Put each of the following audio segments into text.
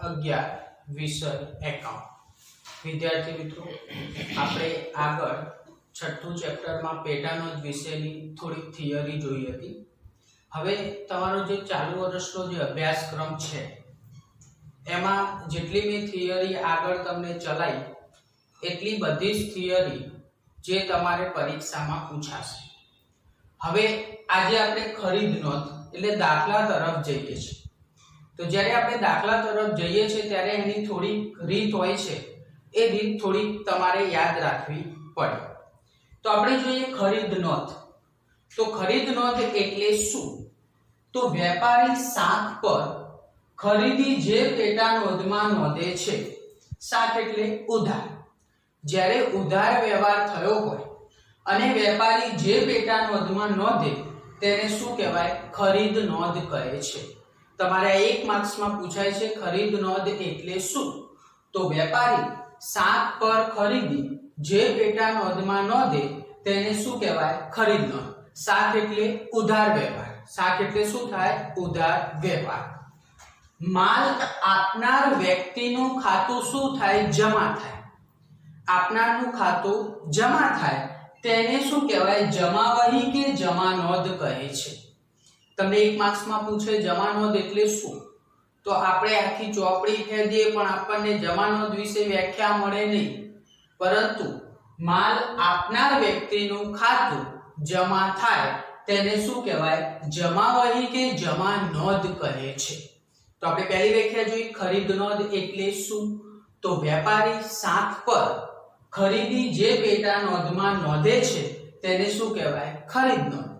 અગિયાર વિષય એકાઉન્ટ વિદ્યાર્થી મિત્રો, આપણે આગળ છઠ્ઠું ચેપ્ટરમાં પેટાનો જ વિષયની થોડીક થિયરી જોઈ હતી. હવે તમારો જે ચાલુ વર્ષનો જે અભ્યાસક્રમ છે, એમાં જેટલી મેં થિયરી આગળ તમને ચલાવી એટલી બધી જ થિયરી જે તમારે પરીક્ષામાં પૂછાશે. હવે આજે આપણે ખરીદ નોંધ, એટલે દાખલા તરફ જઈએ છીએ. તો જ્યારે આપણે દાખલા તરફ જઈએ છીએ, ત્યારે એની થોડી રીત હોય છે. એ રીત થોડી તમારે યાદ રાખવી પડે. તો આપણે જોઈએ ખરીદ નોંધ. તો ખરીદ નોંધ એટલે શું? તો વેપારી શાક પર ખરીદી જે પેટા નોંધમાં નોંધે છે. શાક એટલે ઉધાર. જ્યારે ઉધાર વ્યવહાર થયો હોય અને વેપારી જે પેટા નોંધમાં નોંધે, તેને શું કહેવાય? ખરીદ નોંધ કહે છે. તમારે એક માર્ક્સમાં પૂછાય છે, ખરીદ નોંધ એટલે શું? તો વેપારી શાક પર ખરીદી, જે પેટા નોંધમાં નોંધે તેને શું કહેવાય? ખરીદ નોંધ. શાક એટલે ઉધાર વેપાર. શાક એટલે શું થાય? ઉધાર વેપાર. માલ આપનાર વ્યક્તિનું ખાતું શું થાય? જમા થાય. આપનારનું ખાતું જમા થાય. તેને શું કહેવાય? જમા વહી કે જમા નોંધ કહે છે. તમને એક માર્ક્સમાં પૂછે જમા નોંધ એટલે શું? તો આપણે આખી ચોપડી ખેદીએ પણ આપણને જમા નોંધ વિશે વ્યાખ્યા મળે નહીં. પરંતુ માલ આપનાર વ્યક્તિનું ખાતું જમા થાય, તેને શું કહેવાય? જમા વહી કે જમા નોંધ કહે છે. તો આપણે પહેલી વ્યાખ્યા જોઈ, ખરીદ નોંધ એટલે શું? તો વેપારી સાત પર ખરીદી જે પેટા નોંધમાં નોંધે છે, તેને શું કહેવાય? ખરીદ નોંધ.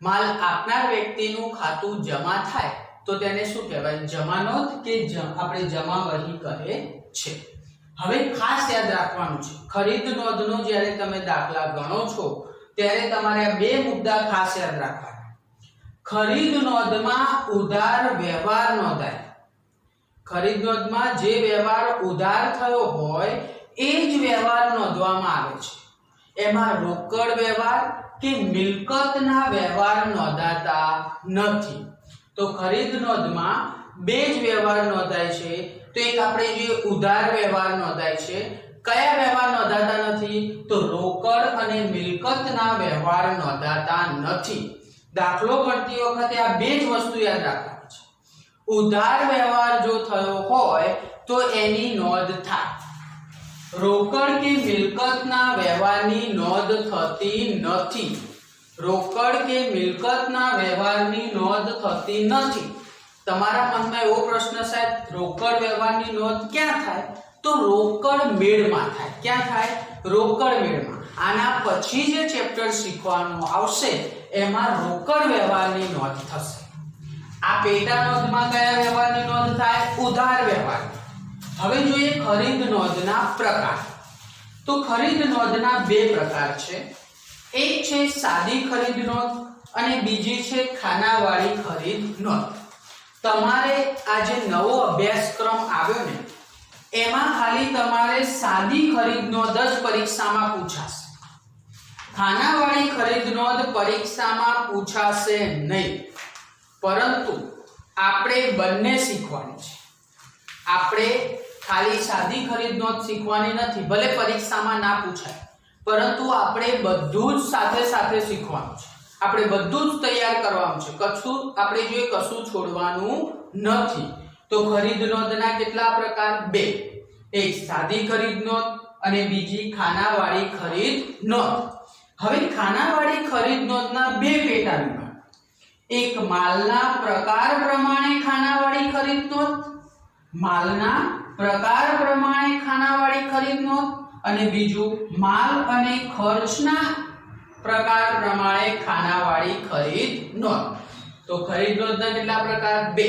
માલ આપનાર વ્યક્તિનું ખાતું જમા થાય, તો તેને શું કહેવાય? જમા નોંધ કે આપણે જમા વહી કહે છે. હવે ખાસ યાદ રાખવાનું છે. ખરીદ નોંધનો જ્યારે તમે દાખલા ગણો છો, ત્યારે તમારે બે મુદ્દા ખાસ યાદ રાખવાના. ખરીદ નોંધમાં ઉધાર વ્યવહાર નોંધાય. ખરીદ નોંધમાં જે વ્યવહાર ઉધાર થયો હોય, એ જ વ્યવહાર નોંધવામાં આવે છે. એમાં રોકડ વ્યવહાર કે મિલકતના વ્યવહાર નોંધાતા નથી. તો ખરીદ નોંધમાં બે જ વ્યવહાર નોંધાય છે. તો એક આપણે જોઈએ ઉધાર વ્યવહાર નોંધાય છે. કયા વ્યવહાર નોંધાતા નથી? તો રોકડ અને મિલકતના વ્યવહાર નોંધાતા નથી. દાખલો ગણતી વખતે આ બે જ વસ્તુ યાદ રાખવાની છે. ઉધાર વ્યવહાર જો થયો હોય તો એની નોંધ થાય. રોકડ કે મિલકતના વ્યવહારની નોંધ થતી નથી. રોકડ કે મિલકતના વ્યવહારની નોંધ થતી નથી. તમારા મનમાં એવો પ્રશ્ન સાહેબ, રોકડ વ્યવહારની નોંધ ક્યાં થાય? તો રોકડ મેળમાં થાય. ક્યાં થાય? રોકડ મેળમાં. આના પછી જે ચેપ્ટર શીખવાનું આવશે, એમાં રોકડ વ્યવહારની નોંધ થશે. આ પેટા નોંધમાં કયા વ્યવહારની નોંધ થાય? ઉધાર વ્યવહાર હવે જોઈએ ખરીદ નોંધના પ્રકાર. તો ખરીદ નોંધના બે પ્રકાર છે. એક છે સાદી ખરીદ નોંધ અને બીજી છે ખાનાવાળી ખરીદ નોંધ. તમારે આ જે નવો અભ્યાસક્રમ આવ્યો ને, એમાં ખાલી તમારે સાદી ખરીદ નોંધ જ પરીક્ષામાં પૂછાશે. ખાનાવાળી ખરીદ નોંધ પરીક્ષામાં પૂછાશે નહીં. પરંતુ આપણે બંને શીખવાની છે. આપણે ખાલી સાદી ખરીદ નોંધ શીખવાની નથી, ભલે પરીક્ષામાં ના પૂછાય. પરંતુ આપણે બધું જ સાથે સાથે શીખવાનું છે. આપણે બધું જ તૈયાર કરવાનું છે. કશું આપણે જોઈએ કશું છોડવાનું નથી. તો ખરીદ નોંધના કેટલા પ્રકાર? બે. એક, સાદી ખરીદ નોંધ અને બીજી ખાનાવાળી ખરીદ નોંધ હવે ખાનાવાળી ખરીદ નોંધના બે પેટા વિભાગ એક માલના પ્રકાર પ્રમાણે ખાનાવાળી ખરીદ નોંધ માલના પ્રકાર પ્રમાણે ખાનાવાળી ખરીદ નોંધ અને બીજું માલ અને ખર્ચના પ્રકાર પ્રમાણે ખાનાવાળી ખરીદ નોંધ તો ખરીદ નોંધના કેટલા પ્રકાર? બે.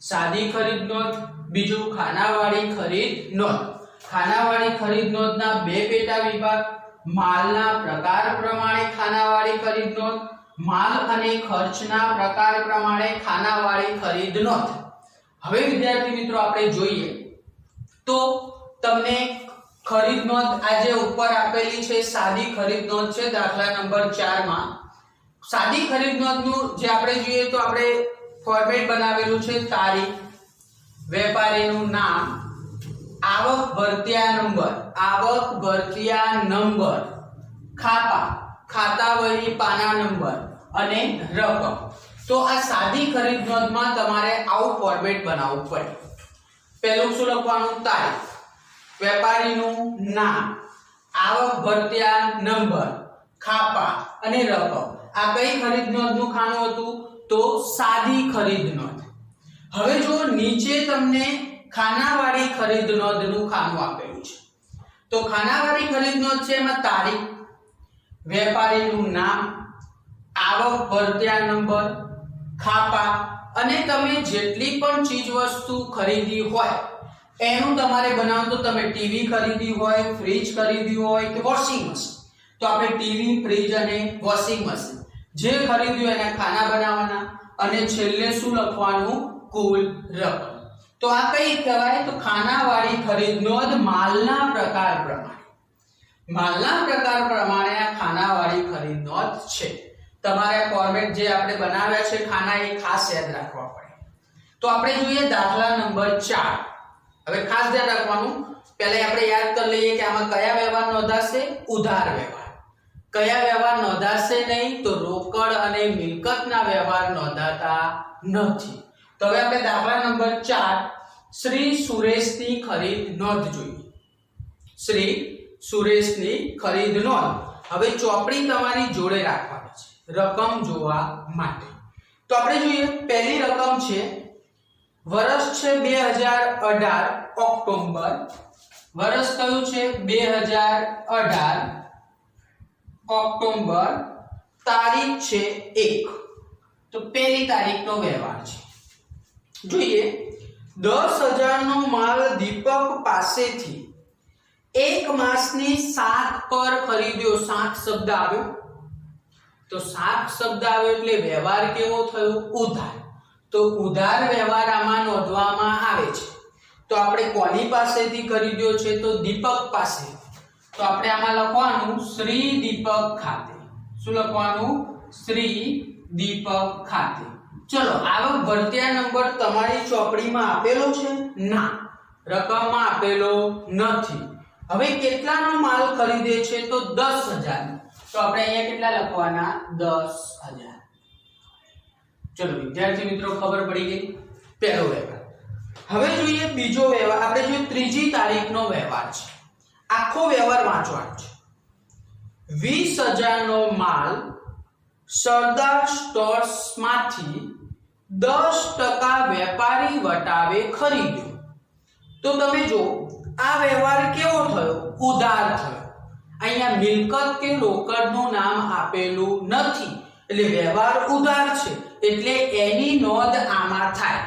સાદી ખરીદ નોંધ, બીજું ખાનાવાળી ખરીદ નોંધ. ખાનાવાળી ખરીદ નોંધના બે પેટા વિભાગ. માલના પ્રકાર પ્રમાણે ખાનાવાળી ખરીદ નોંધ, માલ અને ખર્ચના પ્રકાર પ્રમાણે ખાનાવાળી ખરીદ નોંધ. હવે વિદ્યાર્થી મિત્રો આપણે જોઈએ તો તમને ખરીદ નોંધ આજે ઉપર આપેલી છે, સાદી ખરીદ નોંધ છે, દાખલા નંબર 4 માં સાદી ખરીદ નોંધનું જે આપણે જોઈએ તો આપણે ફોર્મેટ બનાવેલું છે, તારીખ, વેપારીનું નામ, આવક ભરતિયા નંબર, આવક ભરતિયા નંબર, ખાતા ખાતા વહી પાના નંબર અને રકમ. તો આ સાદી ખરીદ નોંધમાં તમારે આવું ફોર્મેટ બનાવવું પડે. પહેલું શું લખવાનું? તારીખ. વેપારીનું નામ. આવક ભરતિયા નંબર. ખાપા અને રકમ. આ કઈ ખરીદ નોંધનું ખાનું હતું? તો સાદી ખરીદ નોંધ. હવે જો નીચે તમને ખાનાવાળી ખરીદ નોંધનું ખાનું આપેલું છે. તો ખાનાવાળી ખરીદ નોંધ છે એમાં તારીખ, વેપારીનું નામ, આવક ભરત્યા નંબર, ખાપા અને તમે જેટલી પણ ચીજ વસ્તુ ખરીદી હોય, એનું તમારે બનાવવું તો તમે ટીવી ખરીદી હોય, ફ્રીજ ખરીદી હોય કે વોશિંગ મશીન. તો આપણે ટીવી, ફ્રીજ અને વોશિંગ મશીન. જે ખરીદ્યું એના ખાના બનાવવાના અને છેલ્લે શું લખવાનું? કુલ રકમ. તો આ કઈ કહેવાય? તો ખાનાવાળી ખરીદનો જ માલના પ્રકાર પ્રમાણે. માલના પ્રકાર પ્રમાણે આ ખાનાવાળી ખરીદનો જ છે. તમારે ફોર્મેટ જે આપણે બનાવ્યા છે, ખાના એ ખાસ યાદ રાખવા પડે. તો આપણે જોઈએ દાખલા નંબર 4 હવે ખાસ ધ્યાન રાખવાનું. પહેલા આપણે યાદ કરી લઈએ કે આમાં કયા વ્યવહાર નોંધાશે? ઉધાર વ્યવહાર. કયા વ્યવહાર નોંધાશે નહીં? તો રોકડ અને મિલકતના વ્યવહાર નોંધાતા નથી. તો હવે આપણે દાખલા નંબર 4 શ્રી સુરેશની ખરીદ નોંધ જોઈએ. શ્રી સુરેશની ખરીદ નોંધ. હવે ચોપડી તમારી જોડે રાખવાની. છે રકમ જોવા માટે. તો આપણે જોઈએ, પહેલી રકમ છે વર્ષ છે બે હજાર અઢાર ઓક્ટોબર. વર્ષ કયું છે? બે હજાર અઢાર ઓક્ટોબર. તારીખ છે એક. તો પહેલી તારીખનો વ્યવહાર છે. જોઈએ દસ હજારનો માલ દીપક પાસેથી એક માસની સાત પર ખરીદ્યો. સાત શબ્દ આવ્યો. તો સાપ શબ્દ આવ્યો એટલે વ્યવહાર કેવો થયો? ઉધાર. તો ઉધાર વ્યવહાર આમાં નોંધવામાં આવે છે. તો આપણે કોની પાસેથી ખરીદ્યો છે? તો દીપક પાસે. તો આપણે આમાં લખવાનું શ્રી દીપક ખાતે. શું લખવાનું? શ્રી દીપક ખાતે. ચલો, આવો ભરતિયા નંબર તમારી ચોપડીમાં આપેલો છે? ના, રકમમાં આપેલો નથી. હવે કેટલાનો માલ ખરીદે છે? તો દસ હજાર તો આપણે અહીંયા કેટલા લખવાના? દસ હજાર. ચલો, વિદ્યાર્થી મિત્રો, ખબર પડી ગઈ? પહેલો વ્યવહાર. હવે જોઈએ બીજો વ્યવહાર. આપણે જોઈએ ત્રીજી તારીખનો વ્યવહાર છે. આખો વ્યવહાર વાંચવાનો છે. વીસ હજારનો માલ સરદાર સ્ટોર્સમાંથી દસ ટકા વેપારી વટાવે ખરીદ્યો. તો તમે જો આ વ્યવહાર કેવો થયો? ઉધાર થયો. અહીંયા મિલકત કે રોકડનું નામ આપેલું નથી. એટલે વ્યવહાર ઉધાર છે. એટલે એની નોંધ આમાં થાય.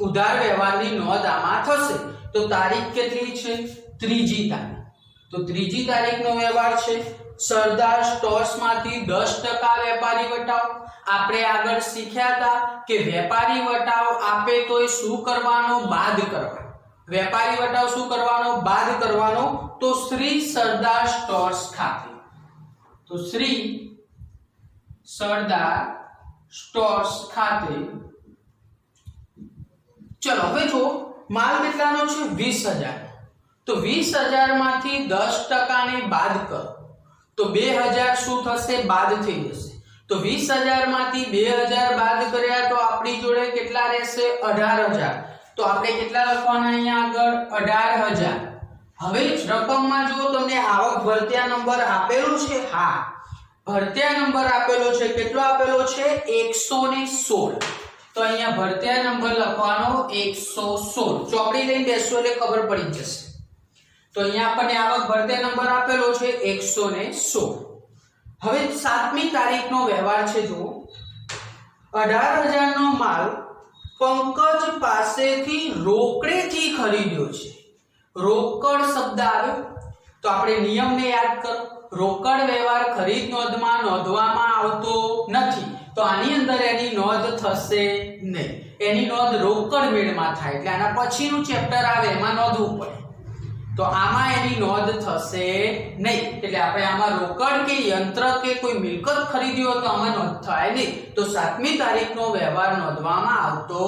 ઉધાર વ્યવહારની નોંધ આમાં થશે. તો તારીખ કેટલી છે? ત્રીજી તારીખ. તો ત્રીજી તારીખનો વ્યવહાર છે. સરદાર સ્ટોર્સમાંથી દસ ટકા વેપારી વટાવ આપણે આગળ શીખ્યા હતા કે વેપારી વટાવ આપે તો એ શું કરવાનો? બાદ કરવાનો. વેપારી વટાવ શું કરવાનો? બાદ કરવાનો? તો શ્રી સરદાર સ્ટોર્સ ખાતે. તો શ્રી સરદાર સ્ટોર્સ ખાતે. ચલો, હવે જો માલ કેટલાનો છે? વીસ હજાર. તો વીસ હજારમાંથી દસ ટકાને બાદ કરો. તો બે હજાર શું થશે? બાદ થઈ જશે. તો વીસ હજારમાંથી બે હજાર બાદ કર્યા તો આપણી જોડે કેટલા રહેશે? અઢાર હજાર. તો આપણે કેટલા લખવાના અહીંયા આગળ? અઢાર હજાર. હવે રકમમાં જો તમને આવક ભરતિયા નંબર આપેલો છે? હા. ભરતિયા નંબર આપેલો છે, કેટલો આપેલો છે? એકસો ને સોળ. તો અહીંયા ભરતિયા નંબર લખવાનો એકસો સોળ. ચોપડી લઈને બેસો એટલે ખબર પડી જશે. તો અહીંયા આપણને આવક ભરતિયા નંબર આપેલો છે, એકસો ને સોળ. હવે સાતમી તારીખનો વ્યવહાર છે, જુઓ. અઢાર હજારનો માલ પંકજ પાસેથી રોકડેથી ખરીદ્યો છે. રોકડ શબ્દ આવ્યો. તો આપણે નિયમને યાદ કરો. રોકડ વ્યવહાર ખરીદ નોંધમાં નોંધવામાં આવતો નથી. તો આની અંદર એની નોંધ થશે નહીં. એની નોંધ રોકડ મેળમાં થાય. એટલે આના પછીનું ચેપ્ટર આવે, એમાં નોંધવું પડે. તો આમાં એની નોંધ થશે નહીં. એટલે આપણે આમાં રોકડ કે યંત્ર કે કોઈ મિલકત ખરીદી હોય તો આમાં નોંધ થાય નહીં. તો સાતમી તારીખનો વ્યવહાર નોંધવામાં આવતો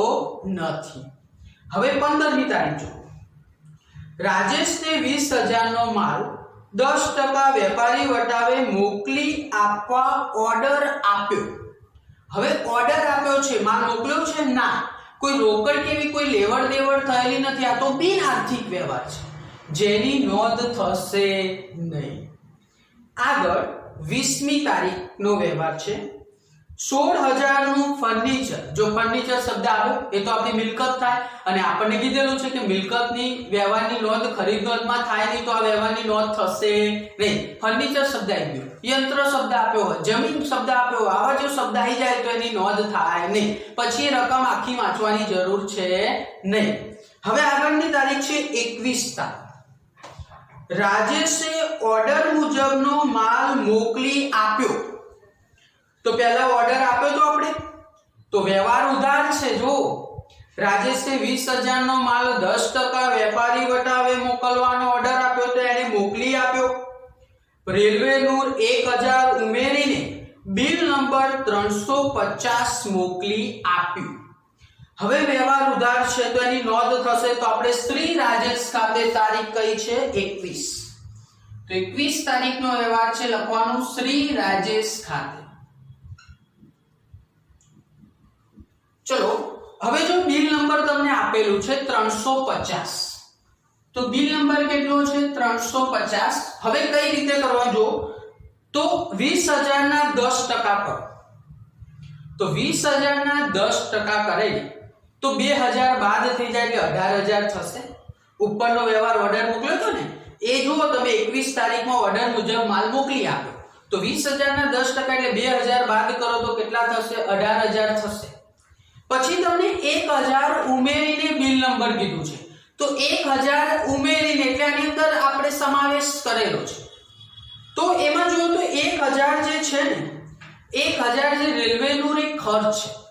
નથી. હવે પંદરમી તારીખ જો રાજેશને વીસ હજારનો માલ, દસ ટકા વેપારી વટાવે મોકલી આપવા ઓર્ડર આપ્યો. હવે ઓર્ડર આપ્યો છે, માલ મોકલ્યો છે? ના. કોઈ રોકડ કેવી કોઈ લેવડ દેવડ થયેલી નથી. આ તો બિન આર્થિક વ્યવહાર છે. જેની નોંધ થશે નહીં. આગળ વીસમી તારીખનો વ્યવહાર છે. સોળ હજારનું ફર્નિચર જો ફર્નિચર શબ્દ આવ્યો એ તો આપણી મિલકત થાય. અને આપણને કીધેલું છે કે મિલકતની વ્યવહારની નોંધ ખરીદ નોંધમાં થાય નહીં, તો આ વ્યવહારની નોંધ થશે નહીં. ફર્નિચર શબ્દ આવી ગયો. યંત્ર શબ્દ આપ્યો હોય, જમીન શબ્દ આપ્યો આવા જો શબ્દ આવી જાય તો એની નોંધ થાય નહીં. પછી એ રકમ આખી વાંચવાની જરૂર છે નહીં. હવે આગળની તારીખ છે એકવીસ તારીખ. રાજેશે ઓર્ડર મુજબનો માલ મોકલી આપ્યો. તો પહેલા ઓર્ડર આપ્યો તો આપણે? તો વ્યવહાર ઉધાર છે જો રાજેશે વીસ હજારનો માલ દસ ટકા વેપારી વટાવે મોકલવાનો ઓર્ડર આપ્યો તો એને મોકલી આપ્યો. રેલવેનું એક હજાર ઉમેરીને બિલ નંબર ત્રણસો પચાસ મોકલી આપ્યું. હવે વ્યવહાર ઉધાર છે તો એની નોંધ થશે તો આપણે શ્રી રાજેશ ખાતે તારીખ કઈ છે? એકવીસ. તો એકવીસ તારીખનો વ્યવહાર છે લખવાનું શ્રી રાજેશ ખાતે. ચલો, હવે જો બિલ નંબર તમને આપેલું છે ત્રણસો પચાસ. તો બિલ નંબર કેટલો છે? ત્રણસો પચાસ. હવે કઈ રીતે કરવા જો તો વીસ હજારના દસ ટકા પર. તો વીસ હજારના દસ ટકા કરેલી. તો બે હજાર બાદ થઈ જાય એટલે અઢાર હજાર થશે. ઉપરનો વ્યવહાર ઓર્ડર મોકલ્યો હતો ને, એ જુઓ તમે એકવીસ તારીખમાં ઓર્ડર મુજબ માલ મોકલી આપો. તો વીસ હજારના દસ ટકા એટલે બે હજાર બાદ કરો તો કેટલા થશે? અઢાર હજાર થશે. પછી તમને એક હજાર ઉમેરીને બિલ નંબર કીધું છે. તો એક હજાર ઉમેરીને એટલે આની અંદર આપણે સમાવેશ કરેલો છે. તો એમાં જુઓ તો એક હજાર જે છે ને, એક હજાર જે રેલવેનું એક ખર્ચ છે.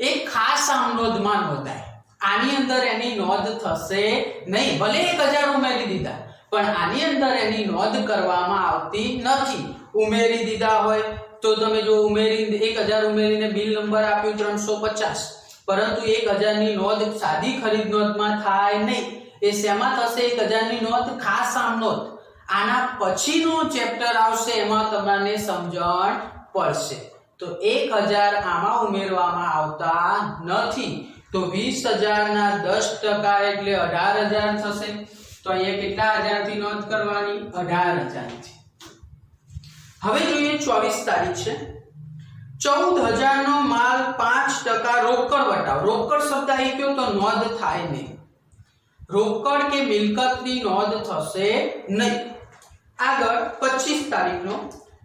એ ખાસ આમ નોંધમાં નોંધાય આની અંદર એની નોંધ થશે નહીં. ભલે એક હજાર ઉમેરી દીધા, પણ આની અંદર એની નોંધ કરવામાં આવતી નથી. ઉમેરી દીધા હોય તો તમે જો ઉમેરી એક હજાર ઉમેરીને બિલ નંબર આપ્યું ત્રણસો પચાસ, પરંતુ એક હજારની નોંધ સાદી ખરીદ નોંધમાં થાય નહીં. એ શેમાં થશે? એક હજારની નોંધ ખાસ આમ નોંધ. આના પછીનું ચેપ્ટર આવશે, એમાં તમને સમજણ પડશે. તો એક હજાર આમાં ઉમેરવામાં આવતા નથી. તો વીસ હજારના દસ ટકા એટલે અઢાર હજાર થશે. તો અહીંયા કેટલા હજારથી નોંધ કરવાની? અઢાર હજારથી. હવે જોઈએ ચોવીસ તારીખ છે. ચૌદ હજારનો માલ પાંચ ટકા રોકડ વટાવ. રોકડ શબ્દ આવી ગયો તો નોંધ થાય નહીં. રોકડ કે મિલકતની નોંધ થશે નહીં. આગળ પચીસ તારીખનો.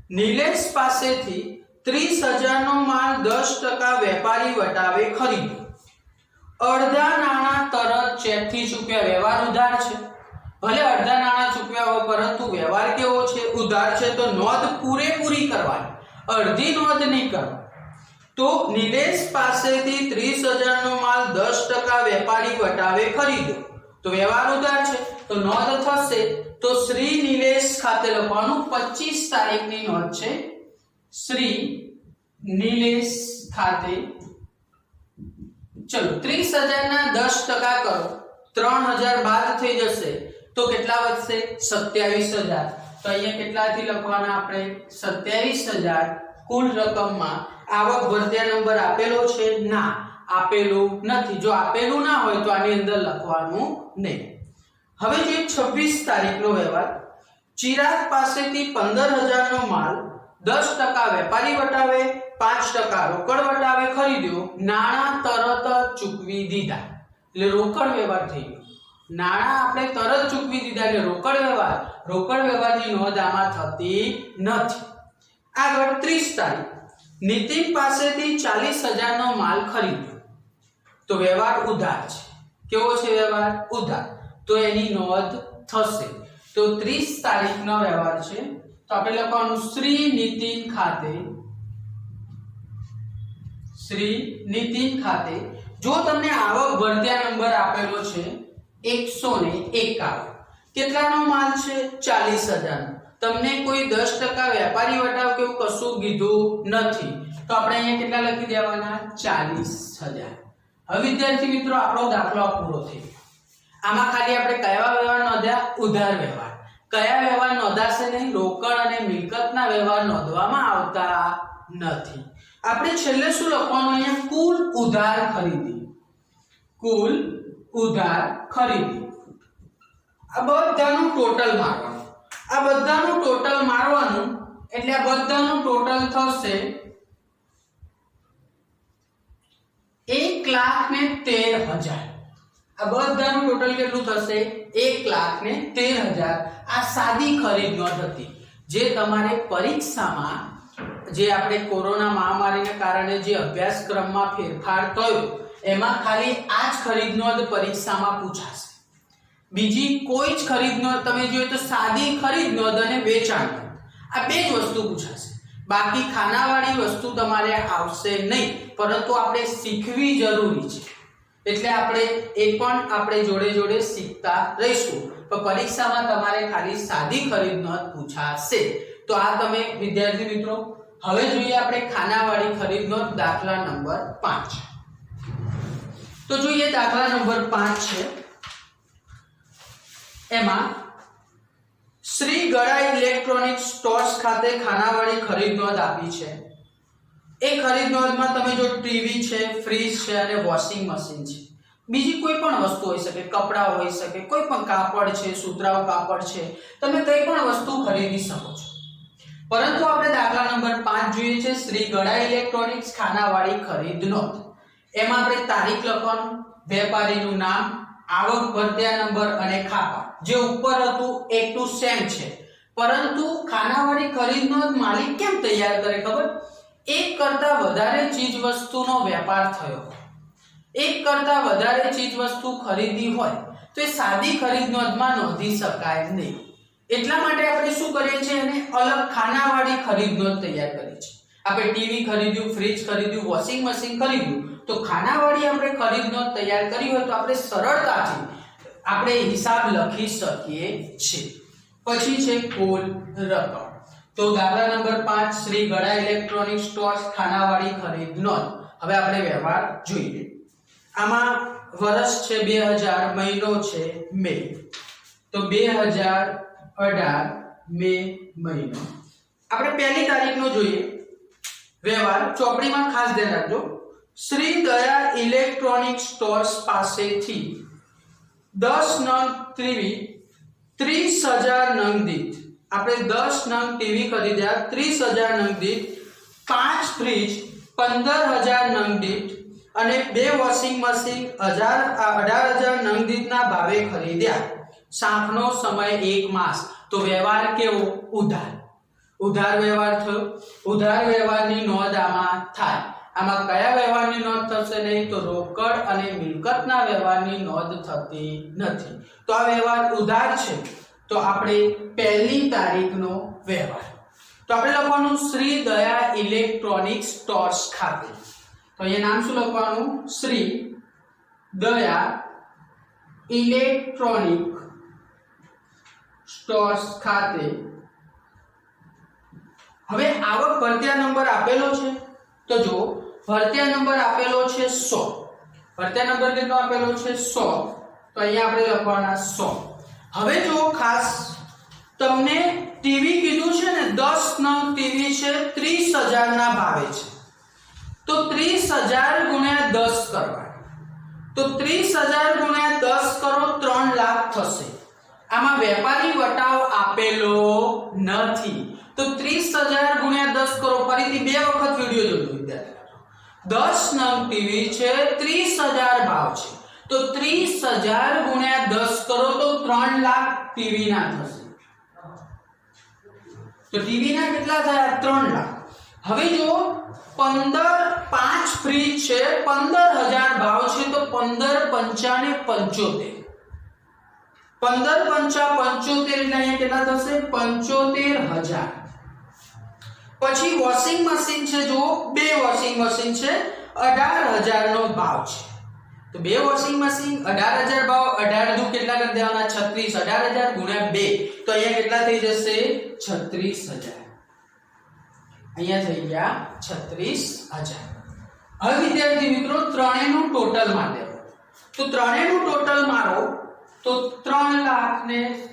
નિલેશ પાસેથી ત્રીસ હજારનો માલ દસ ટકા વેપારી વટાવે ખરીદ્યો અડધા નાણાં તરત ચેકથી ચૂક્યા વ્યવહાર ઉધાર છે. ભલે અડધા નાણાં ચૂકવ્યા હોય, પરંતુ વ્યવહાર કેવો છે? ઉધાર છે તો નોંધ પૂરેપૂરી કરવાની. અડધી નોંધ નહીં કરવાની. તો નિલેશ પાસેથી ત્રીસ હજારનો માલ દસ ટકા વેપારી વટાવે ખરીદ્યો તો વ્યવહાર ઉધાર છે. તો નોંધ થશે. તો શ્રી નિલેશ ખાતે લખવાનું પચીસ તારીખની નોંધ છે. શ્રી નિલેશ ખાતે. ચલો, ત્રીસ હજારના દસ ટકા કરો. ત્રણ હજાર બાદ થઈ જશે. તો કેટલા વધશે? સત્યાવીસ હજાર. તો અહીંયા કેટલાથી લખવાના આપણે? સત્યાવીસ હજાર. કુલ રકમમાં આવક ભરતિયા નંબર આપેલો છે? ના, આપેલું નથી. જો આપેલું ના હોય તો આની અંદર લખવાનું નહીં. હવે જે છવ્વીસ તારીખનો વ્યવહાર. ચિરાગ પાસેથી પંદર હજારનો માલ દસ ટકા વેપારી વટાવે, પાંચ ટકા રોકડ વટાવે, ખરીદ્યો, નાણાં તરત ચૂકવી દીધા. એટલે રોકડ વ્યવહાર થઈ ગયો. નાણાં આપણે તરત ચૂકવી દીધા એટલે રોકડ વ્યવહાર. રોકડ વ્યવહારની નોંધ આમાં થતી નથી. આગળ ત્રીસ તારીખ. નીતિન પાસેથી ચાલીસ હજારનો માલ ખરીદ્યો. તો વ્યવહાર ઉધાર છે. કેવો છે વ્યવહાર? ઉધાર તો એની નોંધ થશે. તો ત્રીસ તારીખનો વ્યવહાર છે. તો આપણે લખવાનું શ્રી નીતિન ખાતે. શ્રી નીતિન ખાતે. જો તમને આવક ભરતિયા નંબર આપેલો છે, એકસો ને એકાવન. કેટલાનો માલ છે? ચાલીસ હજાર તમને કોઈ દસ ટકા વેપારી વટાવ કેવું કશું કીધું નથી. તો આપણે અહીંયા કેટલા લખી દેવાના? ચાલીસ હજાર. હવે વિદ્યાર્થી મિત્રો, આપણો દાખલો પૂરો થયો આમાં ખાલી આપણે કયા વ્યવહાર નોંધ્યા ઉધાર વ્યવહાર. કયા વ્યવહાર નોંધાશે નહીં? રોકડ અને મિલકતના વ્યવહાર નોંધવામાં આવતા નથી. આપણે છેલ્લે શું લખવાનું અહીંયા? કુલ ઉધાર ખરીદી. કુલ ઉધાર ખરીદી. આ બધાનું ટોટલ મારવાનું. આ બધાનું ટોટલ મારવાનું એટલે આ બધાનું ટોટલ થશે એક લાખ ને તેર હજાર. આ બધાનું ટોટલ કેટલું થશે? એક લાખ ને તેર હજાર. આ સાદી ખરીદ નોંધ હતી. જે તમારે પરીક્ષામાં, જે આપણે કોરોના મહામારીને કારણે જે અભ્યાસક્રમમાં ફેરફાર થયો, એમાં ખાલી આ જ ખરીદ નોંધ પરીક્ષામાં પૂછાશે. બીજી કોઈ જ ખરીદ નોંધ તમે જોઈએ તો સાદી ખરીદ નોંધ અને વેચાણ આ બે જ વસ્તુ પૂછાશે. બાકી ખાનાવાળી વસ્તુ તમારે આવશે નહીં. પરંતુ આપણે શીખવી જરૂરી છે. એટલે આપણે એ પણ આપણે જોડે જોડે શીખતા રહીશું. તો પરીક્ષામાં તમારે ખાલી સાદી ખરીદ નોંધ પૂછાશે. તો આ તમે વિદ્યાર્થી મિત્રો, હવે જોઈએ આપણે ખાનાવાળી ખરીદ નોંધ દાખલા નંબર પાંચ. તો જોઈએ દાખલા નંબર પાંચ છે. એમાં શ્રી ગળા ઇલેક્ટ્રોનિક સ્ટોર્સ ખાતે ખાનાવાળી ખરીદ નોંધ આપી છે. એ ખરીદ નોંધમાં તમે જો ટીવી છે, ફ્રીજ છે અને વોશિંગ મશીન છે, બીજી કોઈ પણ વસ્તુ હોઈ શકે, કપડાં હોઈ શકે, કોઈ પણ કાપડ છે, સુતરાઉ કાપડ છે, તમે કંઈ પણ વસ્તુ ખરીદી શકો છો. પરંતુ આપણે દાખલા નંબર પાંચ જોઈએ છે, શ્રી ગળા ઇલેક્ટ્રોનિક્સ ખાનાવાળી ખરીદ નોંધ. એમાં આપણે તારીખ લખવાનું, વેપારીનું નામ, આવક ભરત્યા નંબર અને ખાપા જે ઉપર હતું એ ટુ સેમ છે. પરંતુ ખાનાવાળી ખરીદ નોંધ માલિક કેમ તૈયાર કરે ખબર? એક કરતા વધારે ચીજ વસ્તુનો વેપાર થયો. એક કરતા વધારે ચીજ વસ્તુ ખરીદી હોય, તો એ સાદી ખરીદ નોંધમાં નોંધી શકાય નહીં. એટલા માટે આપણે શું કરીએ છીએ? એને અલગ ખાનાવાળી ખરીદ નોંધ તૈયાર કરીએ છીએ. આપણે ટીવી ખરીદ્યું, ફ્રીજ ખરીદ્યું, વોશિંગ મશીન ખરીદ્યું, તો ખાનાવાળી આપણે ખરીદ નોંધ તૈયાર કરી હોય તો આપણે સરળતાથી આપણે હિસાબ લખી શકીએ છીએ. પછી છે કુલ રકમ. તો દાખલા નંબર પાંચ, શ્રી ગળા ઇલેક્ટ્રોનિક સ્ટોર્સ ખાનાવાળી ખરીદ નોંધ. હવે આપણે વ્યવહાર જોઈએ. આમાં વર્ષ છે બે હજાર, મહિનો છે મે. તો બે હજાર અઢાર, મે મહિનો. આપણે પહેલી તારીખનો જોઈએ. વ્યવહાર ચોપડીમાં ખાસ ધ્યાન રાખજો. શ્રી દયા ઇલેક્ટ્રોનિક સ્ટોર્સ પાસેથી દસ નંગ ત્રીવી, ત્રીસ હજાર નંગ દીઠ. આપણે દસ નંગ ટીવી ખરીદ્યા, ત્રીસ હજાર નંગ દીઠ, પાંચ ફ્રીજ, પંદર હજાર નંગ દીઠ અને બે વોશિંગ મશીન, હજાર અઢાર હજાર નંગ દીઠના ભાવે ખરીદ્યા. સાંખનો સમય એક માસ. તો વ્યવહાર કેવો? ઉધાર. ઉધાર વ્યવહાર થયો. ઉધાર વ્યવહારની નોંધ આમાં થાય. આમાં કયા વ્યવહારની નોંધ થશે નહીં? તો રોકડ અને મિલકતના વ્યવહારની નોંધ થતી નથી. તો આ વ્યવહાર ઉધાર છે. તો આપણે પહેલી તારીખનો વ્યવહાર. તો આપણે લખવાનું શ્રી દયા ઇલેક્ટ્રોનિક સ્ટોર્સ ખાતે. તો અહીંયા નામ શું લખવાનું? શ્રી દયા ઇલેક્ટ્રોનિક સ્ટોર્સ ખાતે. હવે આવક ભરતિયા નંબર આપેલો છે. તો જો, ભરતિયા નંબર આપેલો છે સો. ભરતીયા નંબર કેટલો આપેલો છે સો? તો અહીંયા આપણે લખવાના 100 હવે જો ખાસ તમને ટીવી કીધું છે ને, દસ નંગ ટીવી છે 30000 ના ભાવે છે. તો ત્રીસ હજાર ગુણ્યા દસ કરવા. તો ત્રીસ હજાર ગુણ્યા દસ કરો, ત્રણ લાખ થશે. આમાં વેપારી વટાવ આપેલો નથી. તો ત્રીસ હજાર ગુણ્યા દસ કરો, ફરીથી બે વખત વીડિયો જોજો વિદ્યાર્થી દસ નંગ ટીવી છે, ત્રીસ હજાર ભાવ છે. તો 30000 ગુણ્યા 10 કરો તો 3 લાખ ટીવી ના થશે. તો ટીવી ના કેટલા થયા? 3 લાખ. હવે જો 15 પાંચ ફ્રીજ છે 15000 ભાવ છે, તો 15 પંચાને 75 પંદર પંચા પંચોતેર એટલે અહીંયા કેટલા થશે? પંચોતેર હજાર. પછી વોશિંગ મશીન છે જો બે વોશિંગ મશીન છે, અઢાર હજાર નો ભાવ છે. તો બે વોશિંગ મશીન અઢાર હજાર ભાવ, અઢાર દુ કેટલા કરી દેવાના? છત્રીસ. અઢાર હજાર ગુણ્યા બે. તો અહીંયા કેટલા થઈ જશે? છત્રીસ હજાર. અહીંયા થઈ ગયા છત્રીસ હજાર. હવે વિદ્યાર્થી મિત્રો, ત્રણેયનું ટોટલ માટે તો ત્રણેયનું ટોટલ મારો તો ત્રણ લાખ ને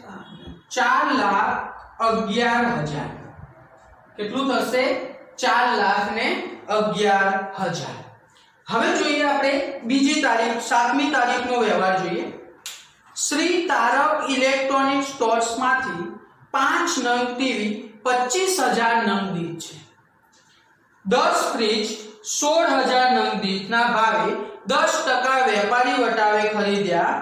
ચાર લાખ અગિયાર હજાર. કેટલું થશે? ચાર લાખ ને અગિયાર હજાર. હવે જોઈએ આપણે બીજી તારીખ, સાતમી તારીખનો વ્યવહાર જોઈએ. શ્રી તારક ઇલેક્ટ્રોનિક સ્ટોર્સમાંથી પાંચ નંગ ટીવી પચીસ હજાર નંગ દીઠ છે. દસ ફ્રીજ સોળ હજાર નંગ દીઠના ભાવે દસ ટકા વેપારી વટાવે ખરીદ્યા.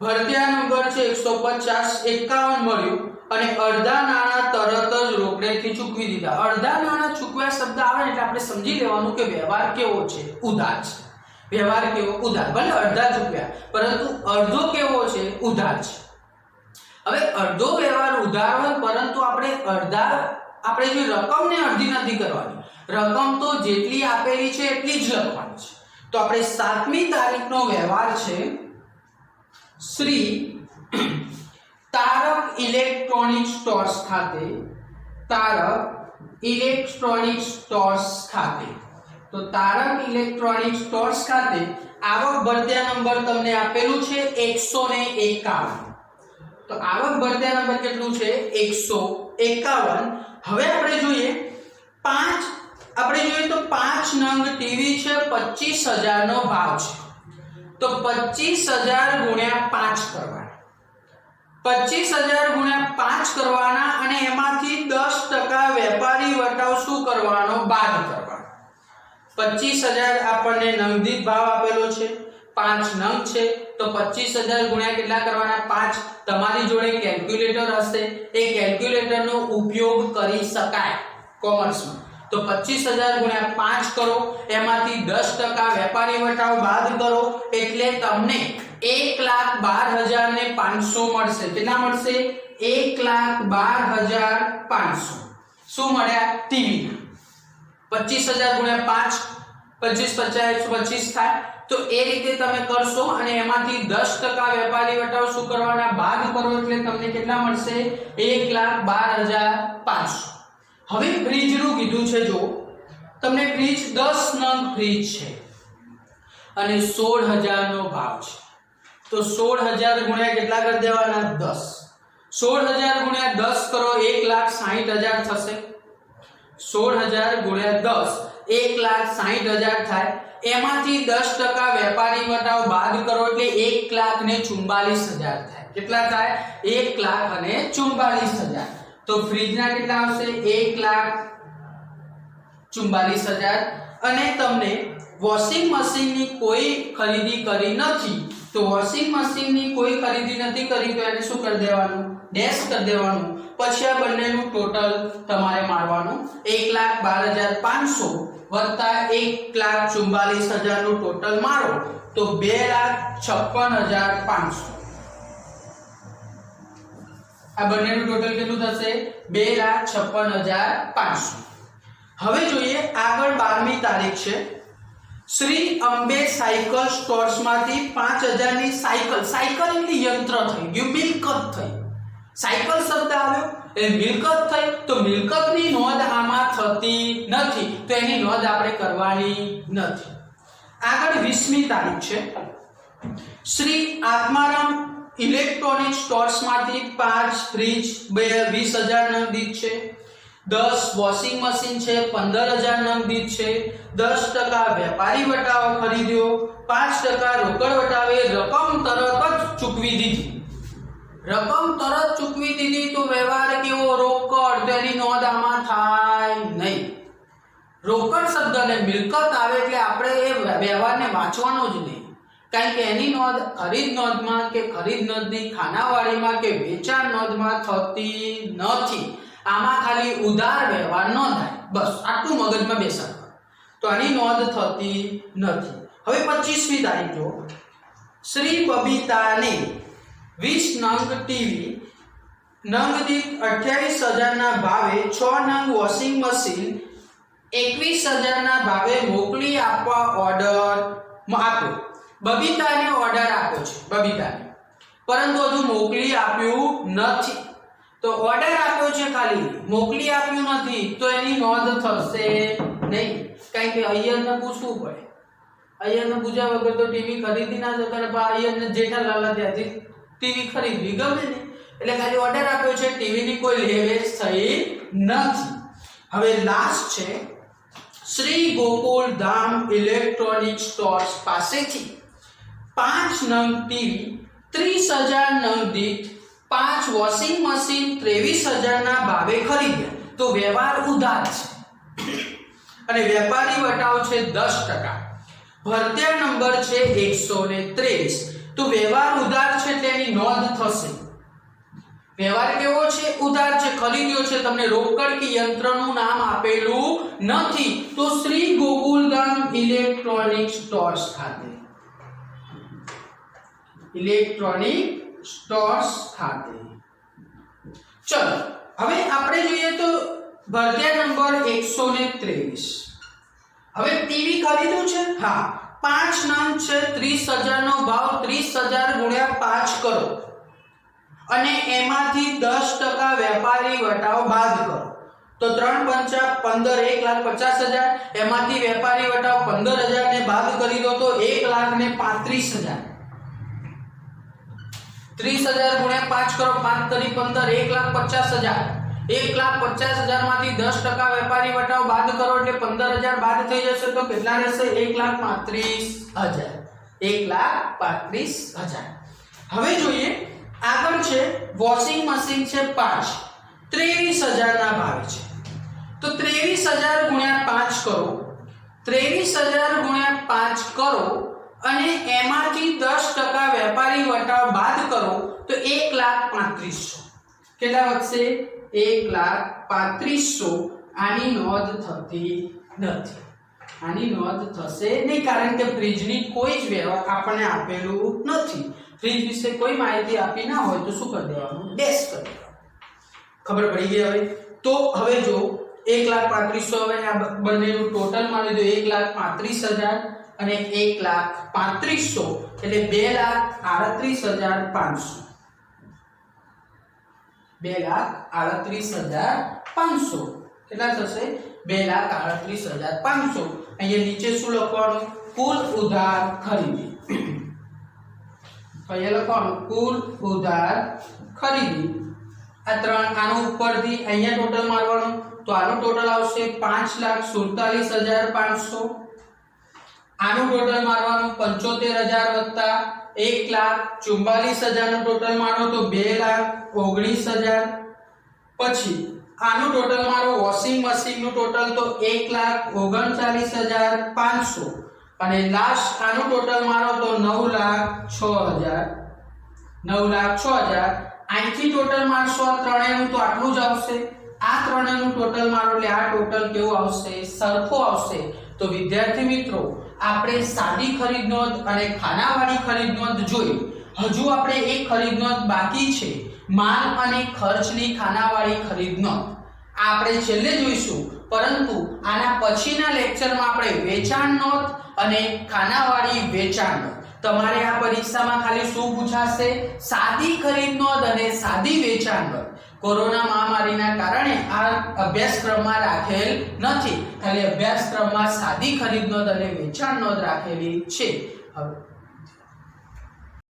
ભરતિયા નંબર છે એકસો પચાસ, એકાવન મળ્યું. અને અડધા નાણાં તરત જ રોકડેથી ચૂકવી દીધા. અડધા નાણાં ચૂકવ્યા શબ્દ આવે એટલે આપણે સમજી લેવાનું કે વ્યવહાર કેવો છે? ઉધાર છે. વ્યવહાર કેવો? ઉધાર. ભલે અડધા ચૂકવ્યા, પરંતુ અડધો કેવો છે? ઉધાર છે. હવે અડધો વ્યવહાર ઉધાર હોય પરંતુ આપણે અડધા, આપણે જે રકમ ને અડધી નથી કરવાની. રકમ તો જેટલી આપેલી છે એટલી જ લખવાની છે. તો આપણે સાતમી તારીખનો વ્યવહાર છે. શ્રી ઇલેક્ટ્રોનિક સ્ટોર્સ ખાતે, તારક ઇલેક્ટ્રોનિક સ્ટોર્સ ખાતે. તો તારક ઇલેક્ટ્રોનિક સ્ટોર્સ ખાતે આવક ભરત્યા નંબર તમને આપેલું છે એકસો ને એકાવન. તો આવક ભરત્યા નંબર કેટલું છે? એકસો એકાવન. હવે આપણે જોઈએ પાંચ, આપણે જોઈએ તો પાંચ નંગ ટીવી છે, પચીસ હજારનો ભાવ છે. તો પચીસ હજાર ગુણ્યા પાંચ કરવાના પચીસ હજાર ગુણ્યા પાંચ કરવાના અને એમાંથી દસ ટકા વેપારી વટાવ શું કરવાનો? બાદ કરવાનો. પચીસ હજાર આપણને નંગદીત ભાવ આપેલો છે. પાંચ નંગ છે. તો પચીસ હજાર ગુણ્યા કેટલા કરવાના? પાંચ. તમારી જોડે કેલ્ક્યુલેટર હશે. એ કેલ્ક્યુલેટરનો ઉપયોગ કરી શકાય કોમર્સમાં. તો પચીસ હજાર ગુણ્યા પાંચ કરો. એમાંથી દસ ટકા વેપારી વટાવ બાદ કરો. એટલે તમને એક લાખ બાર હજાર ને પાંચસો મળશે. કેટલા મળશે? એક લાખ બાર હજાર પાંચસો. શું મળ્યા ટીવી? પચીસ હજાર ગુણ્યા પાંચ, પચીસ પચાસ, પચીસ થાય. તો એ રીતે તમે કરશો અને એમાંથી દસ ટકા વેપારી વટાવ શું કરવાના? બાદ કરો એટલે તમને કેટલા મળશે? એક લાખ બાર હજાર પાંચસો. હવે ફ્રીજનું કીધું છે જો તમને ફ્રીજ દસ નંગ ફ્રીજ છે અને સોળ હજારનો ભાવ છે. તો સોળ હજાર ગુણ્યા કેટલા કરી દેવાના? દસ. સોળ હજાર ગુણ્યા દસ કરો, એક લાખ સાહીઠ હજાર થશે. સોળ હજાર ગુણ્યા દસ, એક લાખ સાહીઠ હજાર થાય. એમાંથી દસ ટકા વેપારી વટાવ બાદ કરો એટલે એક લાખ ને ચુમ્બાલીસ હજાર થાય. કેટલા થાય? એક લાખ અને ચુમ્બાલીસ હજાર તો ફ્રીજના કેટલા આવશે? એક લાખ ચુમ્બાલીસ હજાર અને તમને વોશિંગ મશીનની કોઈ ખરીદી કરી નથી. તો વોશિંગ મશીનની કોઈ ખરીદી નથી કરી, તો એને શું કરી દેવાનું? ડેશ કરી દેવાનું. પછી આ બંનેનું ટોટલ તમારે મારવાનું. એક લાખ બાર હજાર પાંચસો વત્તા એક લાખ ચુમ્બાલીસ હજારનું ટોટલ મારો. તો બે લાખ છપ્પન હજાર પાંચસો. આ બંનેનું ટોટલ કેટલું થશે? બે લાખ છપ્પન હજાર પાંચસો. હવે જોઈએ આગળ બારમી તારીખ છે. શ્રી અંબે સાયકલ સ્ટોર્સમાંથી પાંચ હજારની સાયકલ. સાયકલ એટલે યંત્ર થઈ ગયું, મિલકત થઈ. સાયકલ શબ્દ આવ્યો, એ મિલકત થઈ. તો મિલકતની નોંધ આમાં થતી નથી. તો એની નોંધ આપણે કરવાની નથી. આગળ વીસમી તારીખ છે. શ્રી આત્મારામ ઇલેક્ટ્રોનિક સ્ટોર્સમાંથી પાંચ ફ્રીજ બે વીસ હજાર નંગ છે. દસ વોશિંગ મશીન છે, પંદર હજાર નંગ છે, દસ ટકા વેપારી વટાવો ખરીદ્યો, પાંચ ટકા રોકડ વટાવે, રકમ તરત જ ચૂકવી દીધી. રકમ તરત ચૂકવી દીધી તો વ્યવહાર કેવો? રોકડ તેની નોંધ આમાં થાય નહીં. રોકડ શબ્દને મિલકત આવે એટલે આપણે એ વ્યવહારને વાંચવાનો જ નહીં. કારણ કે એની નોંધ, ખરીદ નોંધમાં કે ખરીદ નોંધની ખાનાવાળીમાં કે વેચાણ નોંધમાં થતી નથી. આમાં ખાલી ઉધાર વ્યવહાર નોંધાય બસ, આટલું મગજમાં બેસાડવાનું તો આની નોંધ થતી નથી. હવે પચીસમી તારીખ શ્રી બબીતાને વીસ નંગ ટીવી, નંગ દીઠ અઠ્યાવીસ હજારના ભાવે છ નંગ વોશિંગ મશીન એકવીસ હજારના ભાવે મોકલી આપવા ઓર્ડર આપ્યો. બબીતાને ઓર્ડર આપ્યો છે, બબીતાને. પરંતુ હજુ મોકલી આપ્યું નથી. તો ઓર્ડર આપ્યો છે ખાલી. મોકલી આપ્યું નથી, તો એની નોંધ થશે નહીં. કારણ કે અહીંયા પૂછવું પડે. અહીંયા પૂછ્યા વગર તો ટીવી ખરીદી ના ને પણ અહીંયા જેઠાલાલ ત્યાંથી ટીવી ખરીદવી ગમે ને એટલે ખાલી ઓર્ડર આપ્યો છે, ટીવીની કોઈ લેવેચ થઈ નથી. હવે લાસ્ટ છે, શ્રી ગોકુળ ધામ ઇલેક્ટ્રોનિક સ્ટોર્સ પાસેથી પાંચ નંગ ટીવી, ત્રીસ હજાર નંગ દીઠ પાંચ વોશિંગ મશીન ત્રેવીસ હજારના ભાવે ખરીદ્યા તો વ્યવહાર ઉધાર છે. અને વેપારી વટાવ છે દસ ટકા. ભરત્યા નંબર છે એકસો ને ત્રેવીસ. તો વ્યવહાર ઉધાર છે તેની નોંધ થશે. વ્યવહાર કેવો છે? ઉધાર છે. ખરીદ્યો છે. તમને રોકડ કે યંત્રનું નામ આપેલું નથી. તો શ્રી ગોકુલધામ ઇલેક્ટ્રોનિક સ્ટોર્સ ખાતે. ઇલેક્ટ્રોનિક સ્ટોર્સ ખાતે. ચલો, હવે આપણે જોઈએ તો ભરતિયા નંબર 123 હવે ટીવી ખરીદ્યું છે? હા, પાંચ નંગ છે 30000 નો ભાવ 30000 ગુણ્યા 5 કરો. અને એમાંથી 10% વેપારી વટાવ બાદ કરો. તો 3 પંચા 15 150000 એમાંથી વેપારી વટાવ પંદર હજાર ને બાદ કરી દો તો 135000 ત્રીસ હજાર ગુણ્યા પાંચ કરો, પાંચ તરી પંદર, એક લાખ પચાસ હજાર. એક લાખ પચાસ હજારમાંથી દસ ટકા વેપારી વટાવ બાદ કરો એટલે પંદર હજાર બાદ થઈ જશે તો કેટલા રહેશે? એક લાખ પાંત્રીસ હજાર. એક લાખ પાંત્રીસ હજાર. હવે જોઈએ, આગળ છે, વોશિંગ મશીન છે પાંચ. ત્રેવીસ હજારના ભાવે છે. તો ત્રેવીસ હજાર ગુણ્યા પાંચ કરો. ત્રેવીસ હજાર ગુણ્યા પાંચ કરો અને એમાંથી દસ ટકા વેપારી વટાવ બાદ કરો તો એક લાખ પાંત્રીસો. કેટલા વધશે? એક લાખ પાંત્રીસો. આની નોંધ થતી નથી. આની નોંધ થશે નહીં કારણ કે ફ્રીજની કોઈ જ વ્યવહાર આપણને આપેલું નથી. ફ્રીજ વિશે કોઈ માહિતી આપી ના હોય તો શું કરી દેવાનું? ડેશ કરી દેવાનું. ખબર પડી ગઈ હવે? તો હવે જો એક લાખ પાંત્રીસો હવે આ બંનેનું ટોટલ માની દો એક લાખ પાંત્રીસ હજાર અને એક લાખ પાંત્રીસો, એટલે બે લાખ આડત્રીસ હજાર પાંચસો. બે લાખ આડત્રીસ હજાર પાંચસો. કેટલા થશે? બે લાખ આડત્રીસ હજાર પાંચસો. અહીંયા નીચે શું લખવાનું? કુલ ઉધાર ખરીદી. અહીંયા લખવાનું, કુલ ઉધાર ખરીદી. આ ત્રણ આનો ઉપરથી અહીંયા ટોટલ મારવાનું. તો આનું ટોટલ આવશે પાંચ લાખ સુડતાલીસ હજાર પાંચસો. આનું ટોટલ મારવાનું પંચોતેર હજાર વત્તા એક લાખ ચુમ્બાલીસ હજારનું ટોટલ મારો તો બે લાખ ઓગણીસ હજાર. પછી, આનું ટોટલ મારો વોશિંગ મશીનનું ટોટલ તો એક લાખ ઓગણચાલીસ હજાર પાંચસો. અને લાસ્ટ આનું ટોટલ મારો તો નવ લાખ છ હજાર. નવ લાખ છ હજાર. અહીંથી ટોટલ મારશો આ ત્રણેયનું તો આટલું જ આવશે. આ ત્રણેયનું ટોટલ મારો, એટલે આ ટોટલ કેવું આવશે? સરખો આવશે. તો વિદ્યાર્થી મિત્રો આપણે સાદી ખરીદ નોંધ અને ખાનાવાળી ખરીદ નોંધ જોઈ. હજુ આપણે એક ખરીદ નોંધ બાકી છે. માલ અને ખર્ચની ખાનાવાળી ખરીદ નોંધ. આપણે છેલ્લે જોઈશું, પરંતુ આના પછીના લેક્ચરમાં આપણે વેચાણ નોંધ અને ખાનાવાળી વેચાણ નોંધ. તમારે આ પરીક્ષામાં ખાલી શું પૂછાશે? સાદી ખરીદ નોંધ અને સાદી વેચાણ નોંધ. કોરોના મહામારીના કારણે આ અભ્યાસક્રમમાં રાખેલ નથી. ખાલી અભ્યાસક્રમમાં સાદી ખરીદ નોંધ અને વેચાણ નોંધ રાખેલી છે. હવે